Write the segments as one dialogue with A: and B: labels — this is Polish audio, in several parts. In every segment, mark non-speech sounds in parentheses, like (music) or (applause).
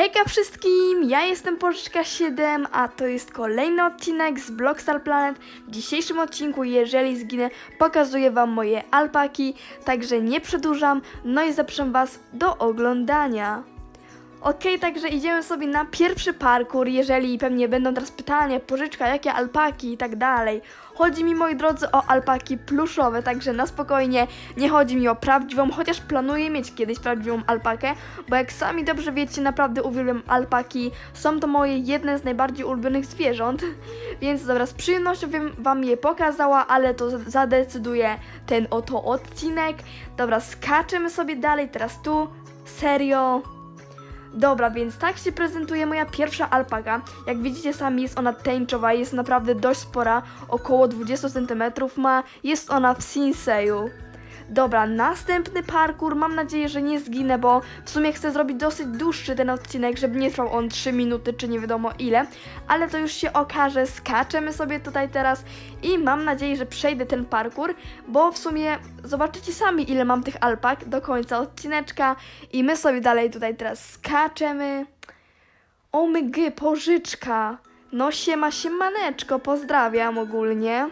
A: Hejka wszystkim, ja jestem Pożyczka7, a to jest kolejny odcinek z Blockstar Planet. W dzisiejszym odcinku, jeżeli zginę, pokazuję wam moje alpaki, także nie przedłużam, no i zapraszam was do oglądania. Okej, także idziemy sobie na pierwszy parkour, jeżeli pewnie będą teraz pytania, pożyczka, jakie alpaki i tak dalej. Chodzi mi, moi drodzy, o alpaki pluszowe, także na spokojnie, nie chodzi mi o prawdziwą, chociaż planuję mieć kiedyś prawdziwą alpakę, bo jak sami dobrze wiecie, naprawdę uwielbiam alpaki, są to moje jedne z najbardziej ulubionych zwierząt, (laughs) więc dobra, z przyjemnością bym wam je pokazała, ale to zadecyduje ten oto odcinek. Dobra, skaczemy sobie dalej, teraz tu, serio... Dobra, więc tak się prezentuje moja pierwsza alpaka. Jak widzicie sami jest ona tęczowa, jest naprawdę dość spora, około 20 cm ma, jest ona w Sinseju. Dobra, następny parkour, mam nadzieję, że nie zginę, bo w sumie chcę zrobić dosyć dłuższy ten odcinek, żeby nie trwał on 3 minuty, czy nie wiadomo ile, ale to już się okaże, skaczemy sobie tutaj teraz i mam nadzieję, że przejdę ten parkour, bo w sumie zobaczycie sami ile mam tych alpak do końca odcineczka i my sobie dalej tutaj teraz skaczemy. Omygy, pożyczka. No siema, siemaneczko, pozdrawiam ogólnie.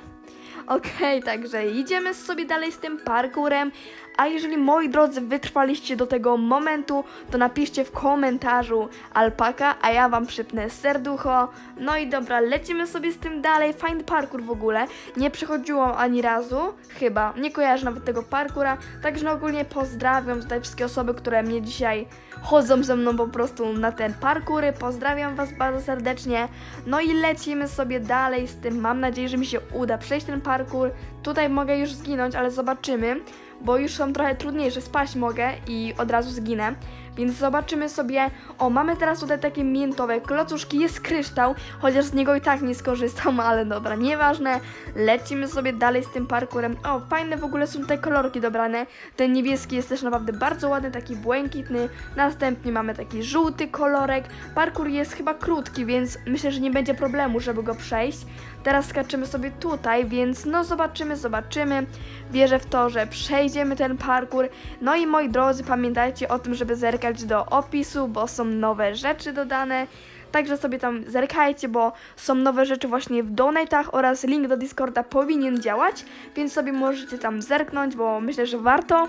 A: Okej, także idziemy sobie dalej z tym parkurem. A jeżeli moi drodzy wytrwaliście do tego momentu, to napiszcie w komentarzu alpaka, a ja wam przypnę serducho. No i dobra, lecimy sobie z tym dalej. Fajny parkour w ogóle. Nie przechodziłam ani razu, chyba. Nie kojarzę nawet tego parkura. Także ogólnie pozdrawiam tutaj wszystkie osoby, które mnie dzisiaj chodzą ze mną po prostu na ten parkury. Pozdrawiam was bardzo serdecznie. No i lecimy sobie dalej z tym. Mam nadzieję, że mi się uda przejść ten parkour. Tutaj mogę już zginąć, ale zobaczymy, bo już są trochę trudniejsze. Spaść mogę i od razu zginę. Więc zobaczymy sobie. O, mamy teraz tutaj takie miętowe klocuszki. Jest kryształ, chociaż z niego i tak nie skorzystam, (laughs) ale dobra, nieważne. Lecimy sobie dalej z tym parkurem. O, fajne w ogóle są te kolorki dobrane. Ten niebieski jest też naprawdę bardzo ładny, taki błękitny. Następnie mamy taki żółty kolorek. Parkur jest chyba krótki, więc myślę, że nie będzie problemu, żeby go przejść. Teraz skaczymy sobie tutaj, więc no zobaczymy, zobaczymy. Wierzę w to, że przejdziemy ten parkur. No i moi drodzy, pamiętajcie o tym, żeby zerkać do opisu, bo są nowe rzeczy dodane. Także sobie tam zerkajcie, bo są nowe rzeczy właśnie w donatach oraz link do Discorda powinien działać, więc sobie możecie tam zerknąć, bo myślę, że warto.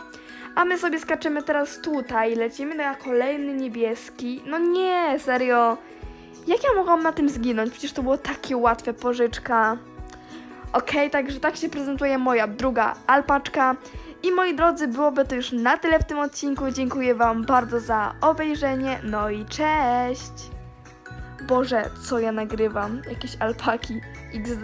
A: A my sobie skaczemy teraz tutaj, lecimy na kolejny niebieski. No nie, serio. Jak ja mogłam na tym zginąć? Przecież to było takie łatwe pożyczka. Okej, także tak się prezentuje moja druga alpaczka. I moi drodzy, byłoby to już na tyle w tym odcinku. Dziękuję Wam bardzo za obejrzenie. No i cześć! Boże, co ja nagrywam? Jakieś alpaki XD.